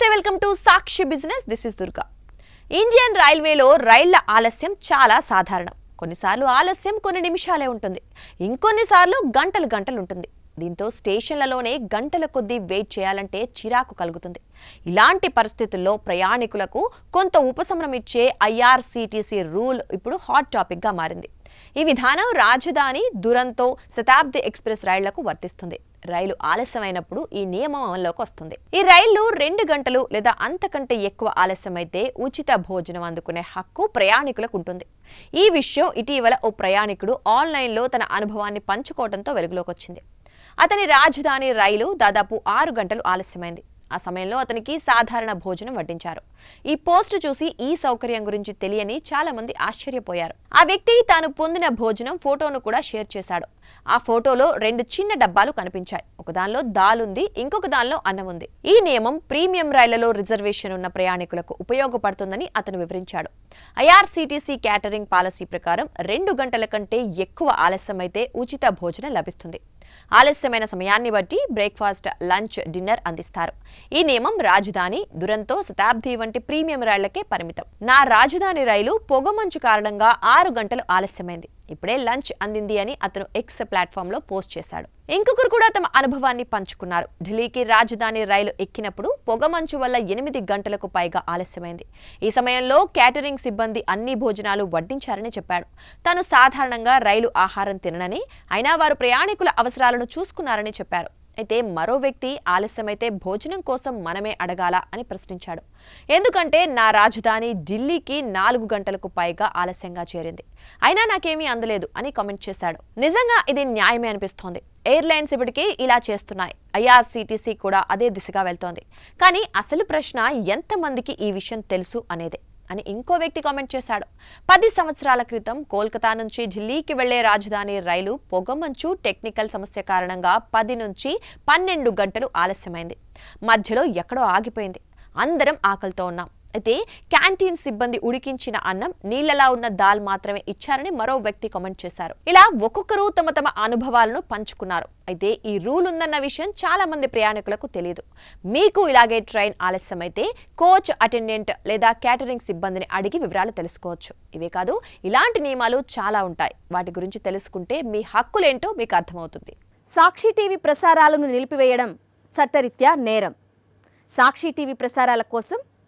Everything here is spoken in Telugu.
నమస్తే welcome to Sakshi business. This is Durga. Indian రైల్వేలో రైళ్ళ ఆలస్యం చాలా సాధారణం. కొన్నిసార్లు ఆలస్యం కొన్ని నిమిషాలే ఉంటుంది. ఇంకొన్నిసార్లు గంటలు గంటలు ఉంటుంది. దీంతో స్టేషన్లలోనే గంటల కొద్దీ వెయిట్ చేయాలంటే చిరాకు కలుగుతుంది. ఇలాంటి పరిస్థితుల్లో ప్రయాణికులకు కొంత ఉపశమనం ఇచ్చే ఐఆర్సీటీసీ రూల్ ఇప్పుడు హాట్ టాపిక్గా మారింది. ఈ విధానం రాజధాని దురంతో శతాబ్ది ఎక్స్ప్రెస్ రైళ్ళకు వర్తిస్తుంది. రైలు ఆలస్యమైనప్పుడు ఈ నియమం అమల్లోకి వస్తుంది. ఈ రైళ్ళు రెండు గంటలు లేదా అంతకంటే ఎక్కువ ఆలస్యమైతే ఉచిత భోజనం అందుకునే హక్కు ప్రయాణికులకు ఉంటుంది. ఈ విషయం ఇటీవల ఓ ప్రయాణికుడు ఆన్లైన్లో తన అనుభవాన్ని పంచుకోవడంతో వెలుగులోకి వచ్చింది. అతని రాజధాని రైలు దాదాపు ఆరు గంటలు ఆలస్యమైంది. ఆ సమయంలో అతనికి సాధారణ భోజనం వడ్డించారు. ఈ పోస్ట్ చూసి ఈ సౌకర్యం గురించి తెలియని చాలా మంది ఆశ్చర్యపోయారు. ఆ వ్యక్తి తాను పొందిన భోజనం ఫోటోను కూడా షేర్ చేశాడు. ఆ ఫోటోలో రెండు చిన్న డబ్బాలు కనిపించాయి. ఒక దానిలో దాల్ ఉంది ఇంకొక దానిలో అన్నం ఉంది. ఈ నియమం ప్రీమియం రైళ్ళలో రిజర్వేషన్ ఉన్న ప్రయాణికులకు ఉపయోగపడుతుందని అతను వివరించాడు. ఐఆర్సీటీసీ క్యాటరింగ్ పాలసీ ప్రకారం రెండు గంటల కంటే ఎక్కువ ఆలస్యమైతే ఉచిత భోజనం లభిస్తుంది. ఆలస్యమైన సమయాన్ని బట్టి బ్రేక్ఫాస్ట్ లంచ్ డిన్నర్ అందిస్తారు. ఈ నియమం రాజధాని దురంతో శతాబ్ది వంటి ప్రీమియం రైళ్ళకే పరిమితం. నా రాజధాని రైలు పొగమంచు కారణంగా ఆరు గంటలు ఆలస్యమైంది. ఇప్పుడే లంచ్ అందింది అని అతను ఎక్స్ ప్లాట్ఫామ్లో పోస్ట్ చేశాడు. ఇంకొకరు కూడా తమ అనుభవాన్ని పంచుకున్నారు. ఢిల్లీకి రాజధాని రైలు ఎక్కినప్పుడు పొగమంచు వల్ల ఎనిమిది గంటలకు పైగా ఆలస్యమైంది. ఈ సమయంలో క్యాటరింగ్ సిబ్బంది అన్ని భోజనాలు వడ్డించారని చెప్పాడు. తాను సాధారణంగా రైలు ఆహారం తిననని అయినా వారు ప్రయాణికుల అవసరాలను చూసుకున్నారని చెప్పారు. అయితే మరో వ్యక్తి ఆలస్యమైతే భోజనం కోసం మనమే అడగాల అని ప్రశ్నించాడు. ఎందుకంటే నా రాజధాని ఢిల్లీకి నాలుగు గంటలకు పైగా ఆలస్యంగా చేరింది. అయినా నాకేమీ అందలేదు అని కామెంట్ చేశాడు. నిజంగా ఇది న్యాయమే అనిపిస్తోంది. ఎయిర్లైన్స్ ఇప్పటికీ ఇలా చేస్తున్నాయి. ఐఆర్సీటీసీ కూడా అదే దిశగా వెళ్తోంది. కానీ అసలు ప్రశ్న ఎంతమందికి ఈ విషయం తెలుసు అనేదే. అని ఇంకో వ్యక్తి కామెంట్ చేశాడు. పది సంవత్సరాల క్రితం కోల్కతా నుంచి ఢిల్లీకి వెళ్ళే రాజధాని రైలు పొగమంచు టెక్నికల్ సమస్య కారణంగా పది నుంచి పన్నెండు గంటలు ఆలస్యమైంది. మధ్యలో ఎక్కడో ఆగిపోయింది. అందరం ఆకలితో ఉన్నాం. అయితే క్యాంటీన్ సిబ్బంది ఉడికించిన అన్నం నీళ్ళలా ఉన్న దాల్ మాత్రమే ఇచ్చారని మరో వ్యక్తి కామెంట్ చేశారు. ఇలా ఒక్కొక్కరు తమ తమ అనుభవాలను పంచుకున్నారు. అయితే ఈ రూల్ ఉందన్న విషయం చాలా మంది ప్రయాణికులకు తెలియదు మీకు ఇలాగే ట్రైన్ ఆలస్యమైతే కోచ్ అటెండెంట్ లేదా క్యాటరింగ్ సిబ్బందిని అడిగి వివరాలు తెలుసుకోవచ్చు. ఇవే కాదు ఇలాంటి నియమాలు చాలా ఉంటాయి. వాటి గురించి తెలుసుకుంటే మీ హక్కులేంటో మీకు అర్థమవుతుంది. సాక్షి టీవీ ప్రసారాలను నిలిపివేయడం చట్టరీత్యా నేరం. సాక్షి టీవీ ప్రసారాల కోసం